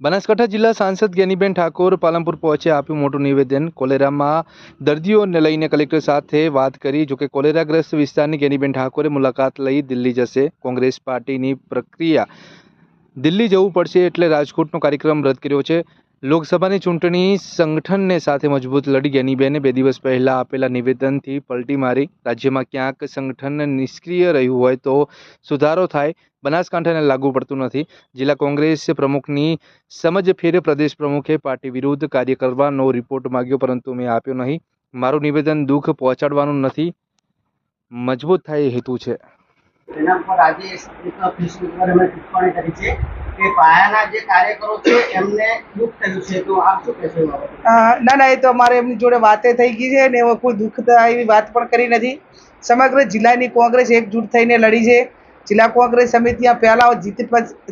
બનાસકાંઠા જિલ્લા સાંસદ ગેનીબેન ઠાકોર પાલનપુર પહોંચે આપ્યું મોટું નિવેદન. કોલેરામાં દર્દીઓને લઈને કલેક્ટર સાથે વાત કરી. જોકે કોલેરાગ્રસ્ત વિસ્તારની ગેનીબેન ઠાકોરે મુલાકાત લઈ દિલ્હી જશે. કોંગ્રેસ પાર્ટીની પ્રક્રિયા. દિલ્હી જવું પડશે એટલે રાજકોટનો કાર્યક્રમ રદ કર્યો છે. લોકસભાની ચૂંટણી સંગઠનને સાથે મજબૂત લડી ગેનીબેને બે દિવસ પહેલાં આપેલા નિવેદનથી પલટી મારી. રાજ્યમાં ક્યાંક સંગઠન નિષ્ક્રિય રહ્યું હોય તો સુધારો થાય. બનાસકાંઠાને લાગુ પડતું નથી. જિલ્લા કોંગ્રેસ પ્રમુખની સમજ ફેર પ્રદેશ પ્રમુખે પાર્ટી વિરુદ્ધ કાર્ય કરવાનો રિપોર્ટ માંગ્યો, પરંતુ મેં આપ્યો નહીં. મારું નિવેદન દુઃખ પહોંચાડવાનું નથી. મજબૂત થાય એ હેતુ છે. ના ના, એ તો અમારે એમની જોડે વાતે થઈ ગઈ છે ને એમાં કોઈ દુઃખ એવી વાત પણ કરી નથી. સમગ્ર જિલ્લાની કોંગ્રેસ એકજૂટ થઈને લડી છે. જિલ્લા કોંગ્રેસ સમિતિ પહેલાં જીતી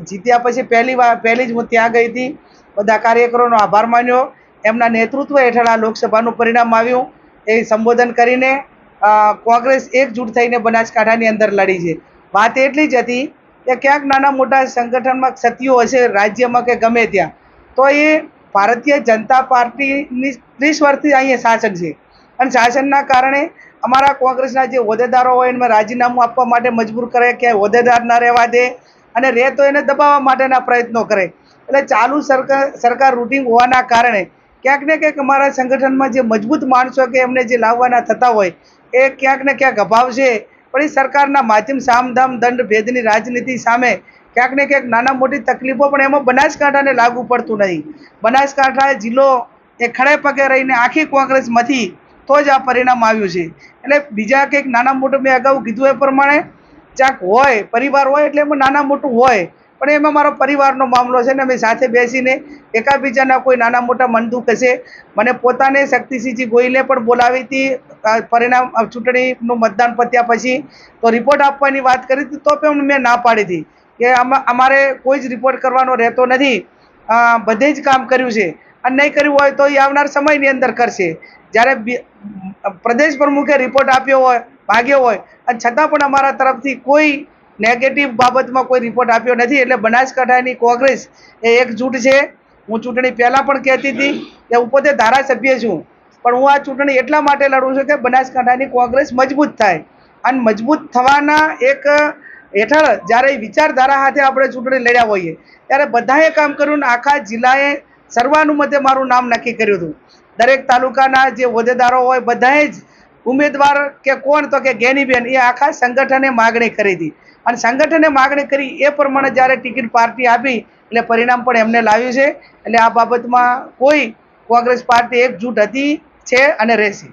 જીત્યા પછી પહેલી વાર, પહેલી જ હું ત્યાં ગઈ હતી. બધા કાર્યકરોનો આભાર માન્યો. એમના નેતૃત્વ હેઠળ આ લોકસભાનું પરિણામ આવ્યું. એ સંબોધન કરીને કોંગ્રેસ એકજૂટ થઈને બનાસકાંઠાની અંદર લડી છે. વાત એટલી જ હતી કે ક્યાંક નાના મોટા સંગઠનમાં ક્ષતિઓ હશે રાજ્યમાં કે ગમે ત્યાં, તો એ ભારતીય જનતા પાર્ટીની ત્રીસ વર્ષથી અહીંયા શાસન છે. અને શાસનના કારણે અમારા કોંગ્રેસના જે હોદ્દેદારો હોય એમાં રાજીનામું આપવા માટે મજબૂર કરે કે હોદ્દેદાર ના રહેવા દે અને રહે તો એને દબાવવા માટેના પ્રયત્નો કરે. એટલે ચાલુ સરકાર સરકાર રૂટિંગ હોવાના કારણે ક્યાંક ને ક્યાંક અમારા સંગઠનમાં જે મજબૂત માણસો કે એમને જે લાવવાના થતા હોય, એ ક્યાંક ને ક્યાંક અભાવ છે. પણ એ સરકારના માધ્યમ, સામધામ, દંડ, ભેદની રાજનીતિ સામે ક્યાંક ને ક્યાંક નાના મોટી તકલીફો પણ એમાં બનાસકાંઠાને લાગુ પડતું નહીં. બનાસકાંઠા જિલ્લો એ ખડે પગે રહીને આખી કોંગ્રેસમાંથી તો જ આ પરિણામ આવ્યું છે. એટલે બીજા કંઈક નાના મોટું મેં અગાઉ કીધું એ પ્રમાણે ક્યાંક હોય, પરિવાર હોય એટલે એમાં નાના મોટું હોય પણ એમાં મારો પરિવારનો મામલો છે ને અમે સાથે બેસીને એકાબીજાના કોઈ નાના મોટા મન દુઃખ હશે. મને પોતાને શક્તિસિંહજી ગોહિલે પણ બોલાવી હતી પરિણામ ચૂંટણીનું મતદાન પત્યા પછી. તો રિપોર્ટ આપવાની વાત કરી હતી તો પણ મેં ના પાડી હતી કે અમારે કોઈ જ રિપોર્ટ કરવાનો રહેતો નથી. બધે જ કામ કર્યું છે. અને નહીં કર્યું હોય તો એ આવનાર સમયની અંદર કરશે. જ્યારે પ્રદેશ પ્રમુખે રિપોર્ટ આપ્યો હોય ભાગ્યો હોય, અને છતાં પણ અમારા તરફથી કોઈ નેગેટિવ બાબતમાં કોઈ રિપોર્ટ આપ્યો નથી, એટલે બનાસકાંઠાની કોંગ્રેસ એ એકજૂટ છે. હું ચૂંટણી પહેલાં પણ કહેતી હતી કે હું પોતે ધારાસભ્ય છું. પણ હું આ ચૂંટણી એટલા માટે લડું છું કે બનાસકાંઠાની કોંગ્રેસ મજબૂત થાય. અને મજબૂત થવાના એક હેઠળ જ્યારે વિચારધારા સાથે આપણે ચૂંટણી લડ્યા હોઈએ, ત્યારે બધાએ કામ કર્યું ને આખા જિલ્લાએ સર્વાનુમતે મારું નામ નક્કી કર્યું હતું. દરેક તાલુકાના જે હોદ્દેદારો હોય બધાએ જ ઉમેદવાર કે કોણ તો કે ગેનીબેન, એ આખા સંગઠને માગણી કરી હતી. અને સંગઠને માગણી કરી એ પ્રમાણે જ્યારે ટિકિટ પાર્ટી આપી, એટલે પરિણામ પણ એમને લાવ્યું છે. એટલે આ બાબતમાં કોઈ કોંગ્રેસ પાર્ટી એકજૂટ હતી, છે અને રહેશે.